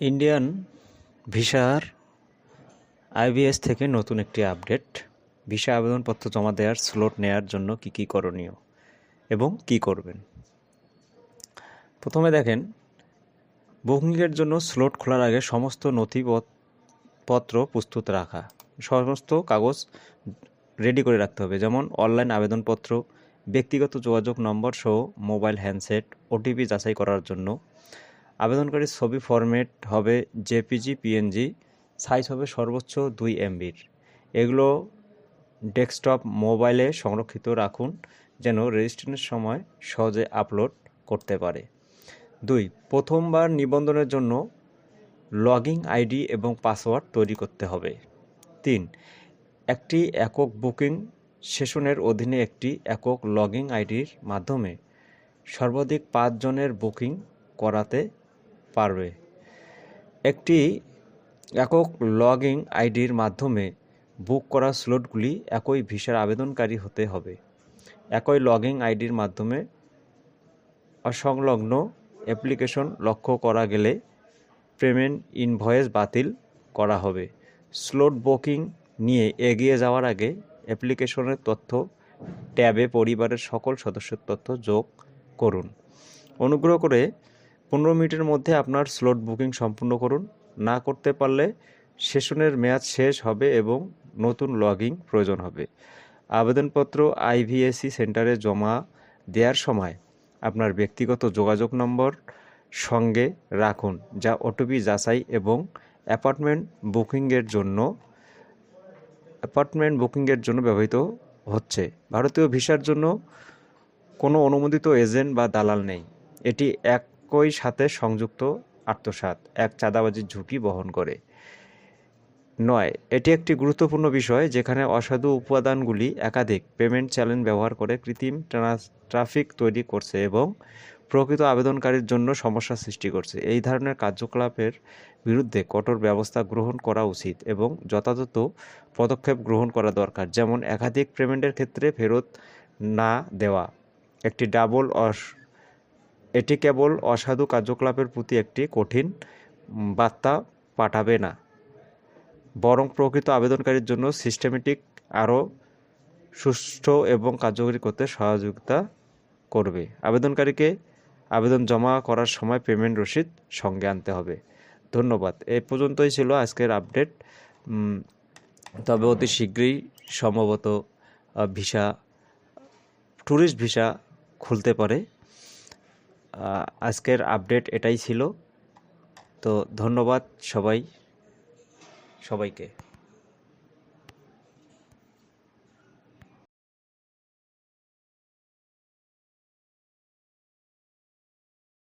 Indian ভিসার IBS থেকে নতুন একটি আপডেট ভিসা আবেদনপত্র জমা দেওয়ার স্লট নেয়ার জন্য কি কি করণীয় এবং কি করবেন? প্রথমে দেখেন বুকিংয়ের জন্য স্লট খোলার আগে সমস্ত নথিপত্র প্রস্তুত রাখা। সমস্ত কাগজ রেডি করে রাখতে হবে, যেমন অনলাইন আবেদনপত্র, ব্যক্তিগত যোগাযোগ নম্বর সহ মোবাইল হ্যান্ডসেট ওটিপি যাচাই করার জন্য। আবেদনকারীর ছবি ফরম্যাট হবে জেপিজি, পিএনজি সাইজ হবে সর্বোচ্চ দুই এমবির এগুলো ডেস্কটপ মোবাইলে সংরক্ষিত রাখুন, যেন রেজিস্ট্রেশনের সময় সহজে আপলোড করতে পারে। দুই, প্রথমবার নিবন্ধনের জন্য লগইন আইডি এবং পাসওয়ার্ড তৈরি করতে হবে। তিন, একটি একক বুকিং সেশনের অধীনে একটি একক লগইন আইডির মাধ্যমে সর্বাধিক পাঁচজনের বুকিং করাতে পারবে। একটি একক লগইন আইডির মাধ্যমে বুক করা স্লটগুলি একই ভিসার আবেদনকারী হতে হবে। একই লগইন আইডির মাধ্যমে অসংলগ্ন অ্যাপ্লিকেশন লক্ষ্য করা গেলে পেমেন্ট ইনভয়েস বাতিল করা হবে। স্লট বুকিং নিয়ে এগিয়ে যাওয়ার আগে অ্যাপ্লিকেশনের তথ্য ট্যাবে পরিবারের সকল সদস্যের তথ্য যোগ করুন। অনুগ্রহ করে পনেরো মিনিটের মধ্যে আপনার স্লট বুকিং সম্পূর্ণ করুন। না করতে পারলে সেশনের মেয়াদ শেষ হবে এবং নতুন লগইন প্রয়োজন হবে। আবেদনপত্র আইভিএসি সেন্টারে জমা দেওয়ার সময় আপনার ব্যক্তিগত যোগাযোগ নম্বর সঙ্গে রাখুন, যা ওটিপি যাচাই এবং অ্যাপার্টমেন্ট বুকিংয়ের জন্য, অ্যাপার্টমেন্ট বুকিংয়ের জন্য ব্যবহৃত হচ্ছে। ভারতীয় ভিসার জন্য কোনো অনুমোদিত এজেন্ট বা দালাল নেই। এটি একই সাথে সংযুক্ত আত্মসাৎ, এক চাঁদাবাজির ঝুঁকি বহন করে। নয়, এটি একটি গুরুত্বপূর্ণ বিষয় যেখানে অসাধু উপাদানগুলি একাধিক পেমেন্ট চ্যানেল ব্যবহার করে কৃত্রিম ট্রাফিক তৈরি করছে এবং প্রকৃত আবেদনকারীর জন্য সমস্যা সৃষ্টি করছে। এই ধরনের কার্যকলাপের বিরুদ্ধে কঠোর ব্যবস্থা গ্রহণ করা উচিত এবং যথাযথ পদক্ষেপ গ্রহণ করা দরকার, যেমন একাধিক পেমেন্টের ক্ষেত্রে ফেরত না দেওয়া, একটি ডাবল এটি কেবল অসাধু কার্যকলাপের প্রতি একটি কঠিন বার্তা পাঠাবে না। বরং প্রকৃত আবেদনকারীর জন্য সিস্টেমেটিক, আরও সুষ্ঠু এবং কার্যকরী করতে সহযোগিতা করবে। আবেদনকারীকে আবেদন জমা করার সময় পেমেন্ট রসিদ সঙ্গে আনতে হবে। ধন্যবাদ। এ পর্যন্তই ছিল আজকের আপডেট। তবে অতি শীঘ্রই সম্ভবত ভিসা ট্যুরিস্ট ভিসা খুলতে পারে। আজকের আপডেট এটাই ছিল। তো ধন্যবাদ সবাই সবাইকে।